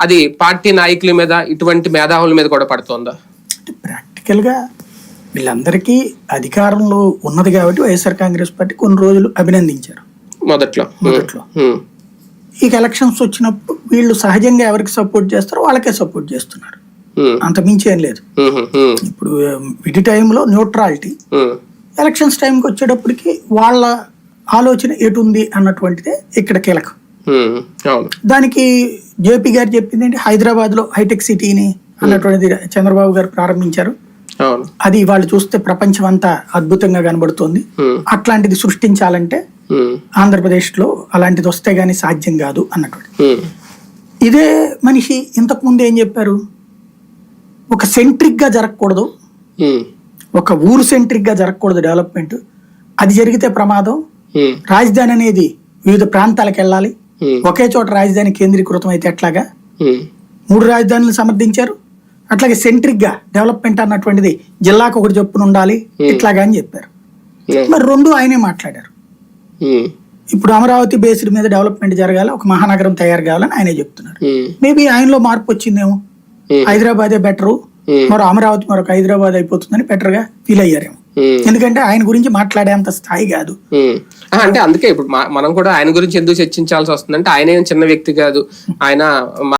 అది పార్టీ నాయకుల మీద ఇటువంటి మేధావుల మీద కూడా పడుతుందా? అంటే ప్రాక్టికల్గా వీళ్ళందరికీ అధికారంలో ఉన్నది కాబట్టి వైఎస్ఆర్ కాంగ్రెస్ పార్టీ కొన్ని రోజులు అభినందించారు. మొదట్లో. మొదట్లో. ఇక ఎలక్షన్స్ వచ్చినప్పుడు వీళ్ళు సహజంగా ఎవరికి సపోర్ట్ చేస్తారో వాళ్ళకే సపోర్ట్ చేస్తున్నారు. అంత మించి ఏం లేదు. ఇప్పుడు విడి టైంలో న్యూట్రాలిటీ ఎలక్షన్స్ టైంకి వచ్చేటప్పటికి వాళ్ళ ఆలోచన ఎటు ఉంది అన్నటువంటిదే ఇక్కడ కీలకం. దానికి జేపీ గారు చెప్పింది ఏంటి హైదరాబాద్లో హైటెక్ సిటీని అన్నటువంటిది చంద్రబాబు గారు ప్రారంభించారు. అది వాళ్ళు చూస్తే ప్రపంచం అంతా అద్భుతంగా కనబడుతోంది. అట్లాంటిది సృష్టించాలంటే ఆంధ్రప్రదేశ్లో అలాంటిది వస్తే గానీ సాధ్యం కాదు అన్నటువంటి. ఇదే మనిషి ఇంతకు ముందు ఏం చెప్పారు? ఒక సెంట్రిక్గా జరగకూడదు ఒక ఊరు సెంట్రిక్గా జరగకూడదు డెవలప్మెంట్. అది జరిగితే ప్రమాదం. రాజధాని అనేది వివిధ ప్రాంతాలకు వెళ్ళాలి. ఒకే చోట రాజధాని కేంద్రీకృతం అయితే ఎట్లాగా మూడు రాజధానులు సమర్థించారు. అట్లాగే సెంట్రిక్గా డెవలప్మెంట్ అన్నటువంటిది జిల్లాకు ఒకటి చొప్పున ఉండాలి ఇట్లాగా అని చెప్పారు. మరి రెండు ఆయనే మాట్లాడారు. ఇప్పుడు అమరావతి బేస్డ్ మీద డెవలప్మెంట్ జరగాలి ఒక మహానగరం తయారు కావాలని ఆయనే చెప్తున్నారు. మేబీ ఆయనలో మార్పు వచ్చిందేమో. హైదరాబాదే బెటరు. మరో అమరావతి మరొక హైదరాబాద్ అయిపోతుందని బెటర్గా ఫీల్ అయ్యారేమో. ఎందుకంటే ఆయన గురించి మాట్లాడేంత స్థాయి కాదు. అంటే అందుకే ఇప్పుడు మనం కూడా ఆయన గురించి ఎందుకు చర్చించాల్సి వస్తుందంటే ఆయన ఏం చిన్న వ్యక్తి కాదు. ఆయన